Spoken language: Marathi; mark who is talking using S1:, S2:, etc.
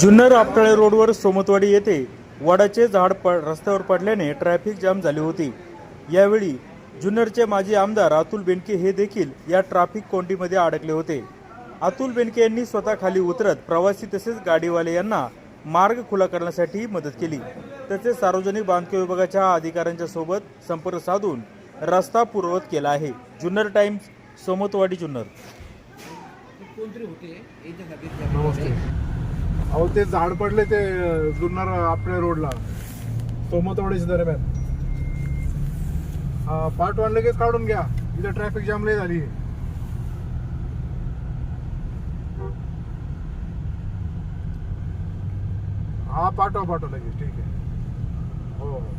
S1: जुन्नर आपटाळे रोडवर सोमतवाडी येथे वडाचे झाड पड रस्त्यावर पडल्याने ट्रॅफिक जाम झाली होती. यावेळी जुन्नरचे माजी आमदार अतुल बेनके हे देखील या ट्रॅफिक कोंडीमध्ये अडकले होते. अतुल बेनके यांनी स्वतः खाली उतरत प्रवासी तसेच गाडीवाले यांना मार्ग खुला करण्यासाठी मदत केली. तसेच सार्वजनिक बांधकाम विभागाच्या अधिकाऱ्यांच्या सोबत संपर्क साधून रस्ता पूर्ववत केला आहे. जुन्नर टाइम्स सोमतवाडी जुन्नर.
S2: नमस्ते. अहो ते झाड पडले ते जुन्नर आपल्या रोडला. सोमतवाडीच्या दरम्यान. पार्ट वन लगेच काढून घ्या. इथं ट्रॅफिक जाम लय झाली. हा पाठवा पाठवा लगेच. ठीक आहे. हो हो.